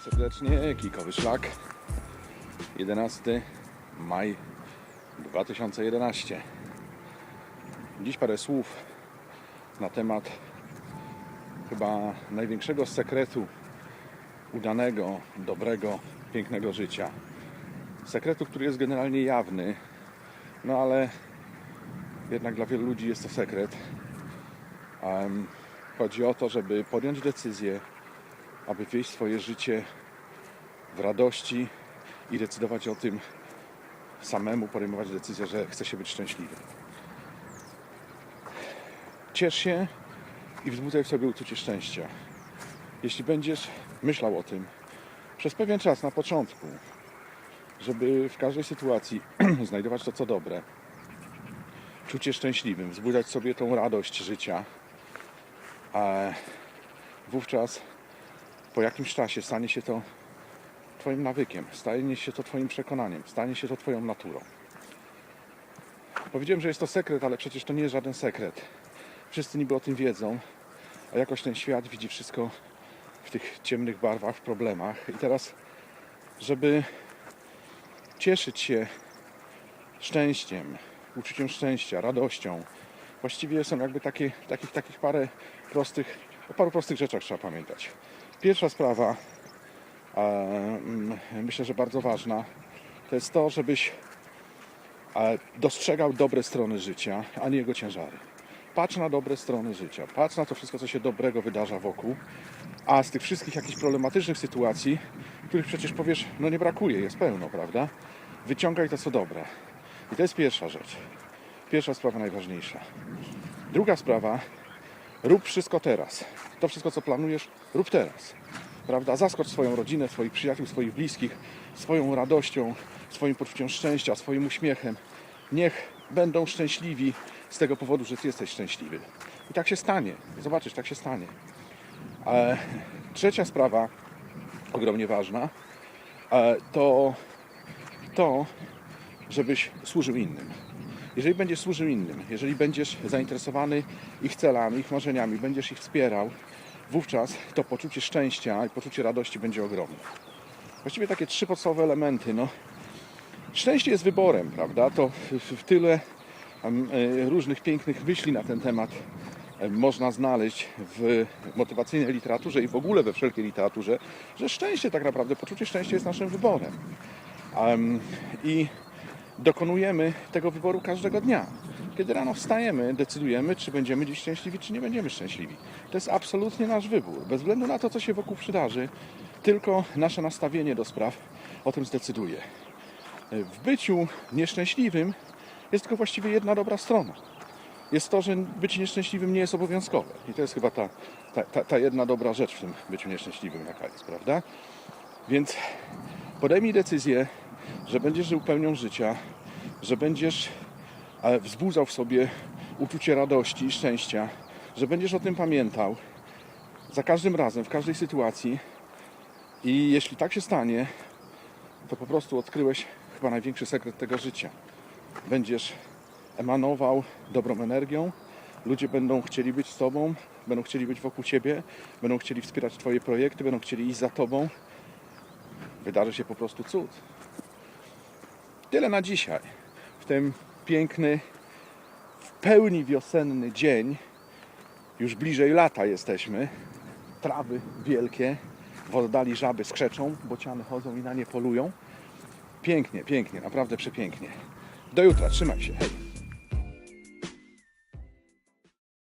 serdecznie, Kikowy Szlak. 11 maj 2011 Dziś parę słów na temat chyba największego sekretu udanego, dobrego, pięknego życia. Sekretu, który jest generalnie jawny no ale jednak dla wielu ludzi jest to sekret. Em, Chodzi o to, żeby podjąć decyzję aby wieść swoje życie w radości i decydować o tym samemu, podejmować decyzję, że chce się być szczęśliwy. Ciesz się i wzbudzaj w sobie uczucie szczęścia. Jeśli będziesz myślał o tym przez pewien czas na początku, żeby w każdej sytuacji znajdować to, co dobre, czuć się szczęśliwym, wzbudzać sobie tą radość życia, a wówczas po jakimś czasie stanie się to Twoim nawykiem, stanie się to Twoim przekonaniem, stanie się to Twoją naturą. Powiedziałem, że jest to sekret, ale przecież to nie jest żaden sekret. Wszyscy niby o tym wiedzą, a jakoś ten świat widzi wszystko w tych ciemnych barwach, w problemach. I teraz, żeby cieszyć się szczęściem, uczuciem szczęścia, radością, właściwie są jakby takie, takich, takich parę prostych, o paru prostych rzeczach trzeba pamiętać. Pierwsza sprawa, e, mm, myślę, że bardzo ważna, to jest to, żebyś e, dostrzegał dobre strony życia, a nie jego ciężary. Patrz na dobre strony życia, patrz na to wszystko, co się dobrego wydarza wokół, a z tych wszystkich jakichś problematycznych sytuacji, których przecież powiesz, no nie brakuje, jest pełno, prawda? Wyciągaj to, co dobre. I to jest pierwsza rzecz. Pierwsza sprawa najważniejsza. Druga sprawa, rób wszystko teraz. To wszystko, co planujesz, rób teraz. Prawda? Zaskocz swoją rodzinę, swoich przyjaciół, swoich bliskich, swoją radością, swoim poczuciem szczęścia, swoim uśmiechem. Niech będą szczęśliwi z tego powodu, że Ty jesteś szczęśliwy. I tak się stanie. Zobaczysz, tak się stanie. E, trzecia sprawa, ogromnie ważna, e, to to, żebyś służył innym. Jeżeli będziesz służył innym, jeżeli będziesz zainteresowany ich celami, ich marzeniami, będziesz ich wspierał, wówczas to poczucie szczęścia i poczucie radości będzie ogromne. Właściwie takie trzy podstawowe elementy. No, szczęście jest wyborem, prawda? To w, tyle e, różnych pięknych myśli na ten temat em, można znaleźć w motywacyjnej literaturze i w ogóle we wszelkiej literaturze, że szczęście tak naprawdę, poczucie szczęścia jest naszym wyborem. Em, I dokonujemy tego wyboru każdego dnia. Kiedy rano wstajemy, decydujemy, czy będziemy dziś szczęśliwi, czy nie będziemy szczęśliwi. To jest absolutnie nasz wybór. Bez względu na to, co się wokół przydarzy, tylko nasze nastawienie do spraw o tym zdecyduje. W byciu nieszczęśliwym jest tylko właściwie jedna dobra strona. Jest to, że bycie nieszczęśliwym nie jest obowiązkowe. I to jest chyba ta, ta, ta, ta jedna dobra rzecz w tym byciu nieszczęśliwym, jaka jest, prawda? Więc podejmij decyzję, że będziesz żył pełnią życia, że będziesz e, wzbudzał w sobie uczucie radości i szczęścia, że będziesz o tym pamiętał za każdym razem, w każdej sytuacji. I jeśli tak się stanie, to po prostu odkryłeś chyba największy sekret tego życia. Będziesz emanował dobrą energią, ludzie będą chcieli być z Tobą, będą chcieli być wokół Ciebie, będą chcieli wspierać Twoje projekty, będą chcieli iść za Tobą. Wydarzy się po prostu cud. Tyle na dzisiaj. W ten piękny, w pełni wiosenny dzień, już bliżej lata jesteśmy. Trawy wielkie, w oddali żaby skrzeczą, bociany chodzą i na nie polują. Pięknie, pięknie, naprawdę przepięknie. Do jutra, trzymaj się, hej.